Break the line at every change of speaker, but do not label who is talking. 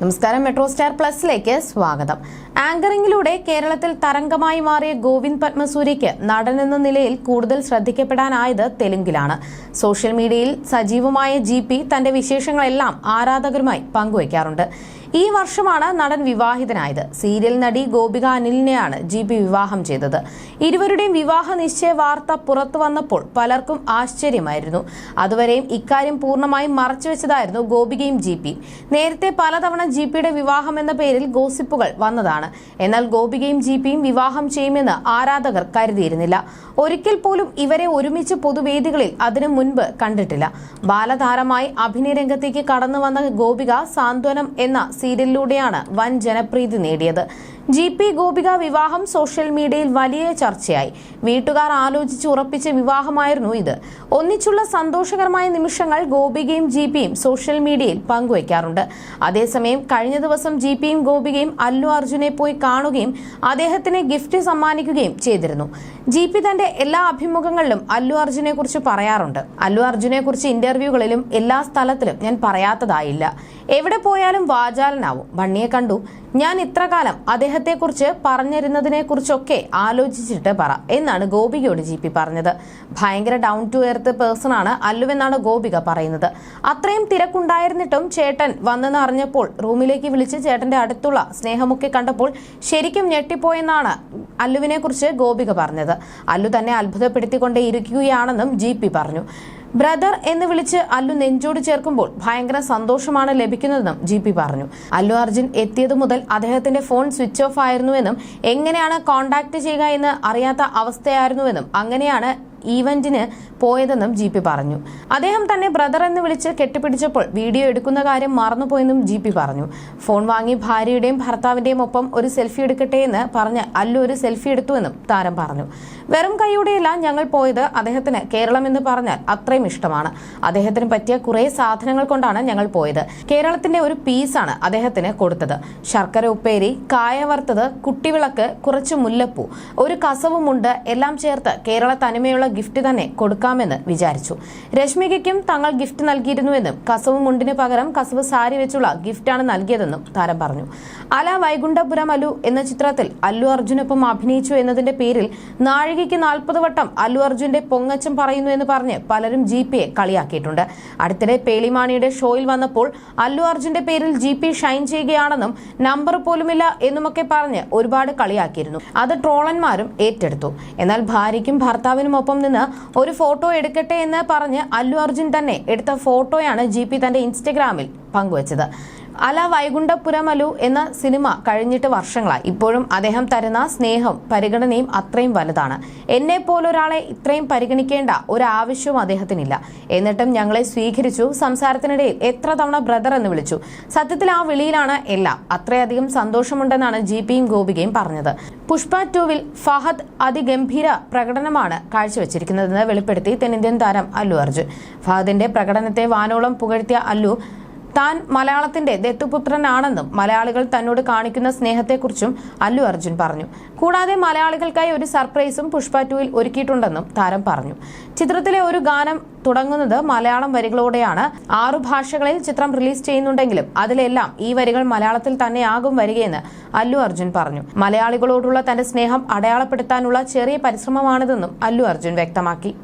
നമസ്കാരം metro star പ്ലസിലേക്ക് സ്വാഗതം. ആങ്കറിംഗിലൂടെ കേരളത്തിൽ തരംഗമായി മാറിയ ഗോവിന്ദ് പത്മസൂരിക്ക് നടൻ എന്ന നിലയിൽ കൂടുതൽ ശ്രദ്ധിക്കപ്പെടാനായത് തെലുങ്കിലാണ്. സോഷ്യൽ മീഡിയയിൽ സജീവമായ ജി പി തന്റെ വിശേഷങ്ങളെല്ലാം ആരാധകരുമായി പങ്കുവയ്ക്കാറുണ്ട്. ഈ വർഷമാണ് നടൻ വിവാഹിതനായത്. സീരിയൽ നടി ഗോപിക അനിലിനെയാണ് ജി പി വിവാഹം ചെയ്തത്. ഇരുവരുടെയും വിവാഹ നിശ്ചയ വാർത്ത പുറത്തു വന്നപ്പോൾ പലർക്കും ആശ്ചര്യമായിരുന്നു. അതുവരെയും ഇക്കാര്യം പൂർണമായും മറച്ചുവെച്ചതായിരുന്നു ഗോപികയും ജി പി നേരത്തെ പലതവണ ജി പിയുടെ വിവാഹം എന്ന പേരിൽ ഗോസിപ്പുകൾ വന്നതാണ്. എന്നാൽ ഗോപികയും ജി പിയും വിവാഹം ചെയ്യുമെന്ന് ആരാധകർ കരുതിയിരുന്നില്ല. ഒരിക്കൽ പോലും ഇവരെ ഒരുമിച്ച് പൊതുവേദികളിൽ അതിനു മുൻപ് കണ്ടിട്ടില്ല. ബാലതാരമായി അഭിനയ രംഗത്തേക്ക് കടന്നു വന്ന ഗോപിക സാന്ത്വനം എന്ന സീരിയലിലൂടെയാണ് വൻ ജനപ്രീതി നേടിയത്. ജി പി ഗോപിക വിവാഹം സോഷ്യൽ മീഡിയയിൽ വലിയ ചർച്ചയായി. വീട്ടുകാർ ആലോചിച്ച് ഉറപ്പിച്ച വിവാഹമായിരുന്നു ഇത്. ഒന്നിച്ചുള്ള സന്തോഷകരമായ നിമിഷങ്ങൾ ഗോപികയും ജി പിയും സോഷ്യൽ മീഡിയയിൽ പങ്കുവയ്ക്കാറുണ്ട്. അതേസമയം കഴിഞ്ഞ ദിവസം ജി പിയും ഗോപികയും അല്ലു അർജുനെ പോയി കാണുകയും അദ്ദേഹത്തിന് ഗിഫ്റ്റ് സമ്മാനിക്കുകയും ചെയ്തിരുന്നു. ജി പി തന്റെ എല്ലാ അഭിമുഖങ്ങളിലും അല്ലു അർജുനെ കുറിച്ച് പറയാറുണ്ട്. അല്ലു അർജുനെ കുറിച്ച് ഇന്റർവ്യൂകളിലും എല്ലാ സ്ഥലത്തിലും ഞാൻ പറയാത്തതായില്ല. എവിടെ പോയാലും വാചാലനാവും. ബണ്ണിയെ കണ്ടു. ഞാൻ ഇത്ര കാലം അദ്ദേഹത്തെക്കുറിച്ച് പറഞ്ഞിരുന്നതിനെ കുറിച്ചൊക്കെ ആലോചിച്ചിട്ട് പറ എന്നാണ് ഗോപികയോട് ജി പി പറഞ്ഞത്. ഭയങ്കര ഡൗൺ ടു എർത്ത് പേഴ്സൺ ആണ് അല്ലുവെന്നാണ് ഗോപിക പറയുന്നത്. അത്രയും തിരക്കുണ്ടായിരുന്നിട്ടും ചേട്ടൻ വന്നെന്ന് അറിഞ്ഞപ്പോൾ റൂമിലേക്ക് വിളിച്ച് ചേട്ടന്റെ അടുത്തുള്ള സ്നേഹമൊക്കെ കണ്ടപ്പോൾ ശരിക്കും ഞെട്ടിപ്പോയെന്നാണ് അല്ലുവിനെ കുറിച്ച് ഗോപിക പറഞ്ഞത്. അല്ലു തന്നെ അത്ഭുതപ്പെടുത്തിക്കൊണ്ടേ ഇരിക്കുകയാണെന്നും ജി പി പറഞ്ഞു. ബ്രദർ എന്ന് വിളിച്ച് അല്ലു നെഞ്ചോട് ചേർക്കുമ്പോൾ ഭയങ്കര സന്തോഷമാണ് ലഭിക്കുന്നതെന്നും ജി പി പറഞ്ഞു. അല്ലു അർജുൻ എത്തിയതു മുതൽ അദ്ദേഹത്തിന്റെ ഫോൺ സ്വിച്ച് ഓഫ് ആയിരുന്നുവെന്നും എങ്ങനെയാണ് കോണ്ടാക്ട് ചെയ്യുക എന്ന് അറിയാത്ത അവസ്ഥയായിരുന്നുവെന്നും അങ്ങനെയാണ് ഈവന്റിന് പോയതെന്നും ജി പി പറഞ്ഞു. അദ്ദേഹം തന്നെ ബ്രദർ എന്ന് വിളിച്ച് കെട്ടിപ്പിടിച്ചപ്പോൾ വീഡിയോ എടുക്കുന്ന കാര്യം മറന്നുപോയെന്നും ജി പി പറഞ്ഞു. ഫോൺ വാങ്ങി ഭാര്യയുടെയും ഭർത്താവിന്റെയും ഒപ്പം ഒരു സെൽഫി എടുക്കട്ടെ എന്ന് പറഞ്ഞ് അല്ലു ഒരു സെൽഫി എടുത്തുവെന്നും താരം പറഞ്ഞു. വെറും കൈയോടെയല്ല ഞങ്ങൾ പോയത് അദ്ദേഹത്തിന് കേരളം എന്ന് പറഞ്ഞാൽ അത്രയും ഇഷ്ടമാണ്. അദ്ദേഹത്തിന് പറ്റിയ കുറെ സാധനങ്ങൾ കൊണ്ടാണ് ഞങ്ങൾ പോയത്. കേരളത്തിന്റെ ഒരു പീസാണ് അദ്ദേഹത്തിന് കൊടുത്തത്. ശർക്കര ഉപ്പേരി കായ വറുത്തത് കുട്ടിവിളക്ക് കുറച്ച് മുല്ലപ്പൂ. ഒരു കസവുമുണ്ട് എല്ലാം ചേർത്ത് കേരള തനിമയുള്ള ഗിഫ്റ്റ് തന്നെ കൊടുക്കാമെന്ന് വിചാരിച്ചു. രശ്മികയ്ക്കും തങ്ങൾ ഗിഫ്റ്റ് നൽകിയിരുന്നുവെന്നും കസവ് മുണ്ടിന് പകരം കസവ് സാരി വെച്ചുള്ള ഗിഫ്റ്റാണ് നൽകിയതെന്നും താരം പറഞ്ഞു. അല വൈകുണ്ഠപുരം അലു എന്ന ചിത്രത്തിൽ അല്ലു അർജുനൊപ്പം അഭിനയിച്ചു എന്നതിന്റെ പേരിൽ നാഴികയ്ക്ക് നാൽപ്പത് വട്ടം അല്ലു അർജുന്റെ പൊങ്ങച്ചം പറയുന്നു എന്ന് പറഞ്ഞ് പലരും ജി പിയെ കളിയാക്കിയിട്ടുണ്ട്. അടുത്തിടെ പേളിമാണിയുടെ ഷോയിൽ വന്നപ്പോൾ അല്ലു അർജുന്റെ പേരിൽ ജി പി ഷൈൻ ചെയ്യുകയാണെന്നും നമ്പർ പോലുമില്ല എന്നുമൊക്കെ പറഞ്ഞ് ഒരുപാട് കളിയാക്കിയിരുന്നു. അത് ട്രോളന്മാരും ഏറ്റെടുത്തു. എന്നാൽ ഭാര്യയ്ക്കും ഭർത്താവിനുമൊപ്പം നിന്ന് ഒരു ഫോട്ടോ എടുക്കട്ടെ എന്ന് പറഞ്ഞ് അല്ലു അർജുൻ തന്നെ എടുത്ത ഫോട്ടോയാണ് ജി പി തന്റെ ഇൻസ്റ്റഗ്രാമിൽ പങ്കുവച്ചത്. അല വൈകുണ്ഠപുരമലു എന്ന സിനിമ കഴിഞ്ഞിട്ട് വർഷങ്ങളായി. ഇപ്പോഴും അദ്ദേഹം തരുന്ന സ്നേഹം പരിഗണനയും അത്രയും വലുതാണ്. എന്നെ പോലൊരാളെ ഇത്രയും പരിഗണിക്കേണ്ട ഒരാവശ്യവും അദ്ദേഹത്തിനില്ല. എന്നിട്ടും ഞങ്ങളെ സ്വീകരിച്ചു സംസാരത്തിനിടയിൽ എത്ര തവണ ബ്രദർ എന്ന് വിളിച്ചു. സത്യത്തിൽ ആ വിളിയിലാണ് എല്ലാം. അത്രയധികം സന്തോഷമുണ്ടെന്നാണ് ജി പിയും ഗോപികയും പറഞ്ഞത്. പുഷ്പ ടൂവിൽ ഫഹദ് അതിഗംഭീര പ്രകടനമാണ് കാഴ്ചവെച്ചിരിക്കുന്നതെന്ന് വെളിപ്പെടുത്തി തെന്നിന്ത്യൻ താരം അല്ലു അർജുൻ. ഫഹദിന്റെ പ്രകടനത്തെ വാനോളം പുകഴ്ത്തിയ അല്ലു താൻ മലയാളത്തിന്റെ ദത്തുപുത്രനാണെന്നും മലയാളികൾ തന്നോട് കാണിക്കുന്ന സ്നേഹത്തെക്കുറിച്ചും അല്ലു അർജുൻ പറഞ്ഞു. കൂടാതെ മലയാളികൾക്കായി ഒരു സർപ്രൈസും പുഷ്പ ടുവിൽ ഒരുക്കിയിട്ടുണ്ടെന്നും താരം പറഞ്ഞു. ചിത്രത്തിലെ ഒരു ഗാനം തുടങ്ങുന്നത് മലയാളം വരികളോടെയാണ്. ആറു ഭാഷകളിൽ ചിത്രം റിലീസ് ചെയ്യുന്നുണ്ടെങ്കിലും അതിലെല്ലാം ഈ വരികൾ മലയാളത്തിൽ തന്നെയാകും വരികയെന്ന് അല്ലു അർജുൻ പറഞ്ഞു. മലയാളികളോടുള്ള തന്റെ സ്നേഹം അടയാളപ്പെടുത്താനുള്ള ചെറിയ പരിശ്രമമാണിതെന്നും അല്ലു അർജുൻ വ്യക്തമാക്കി.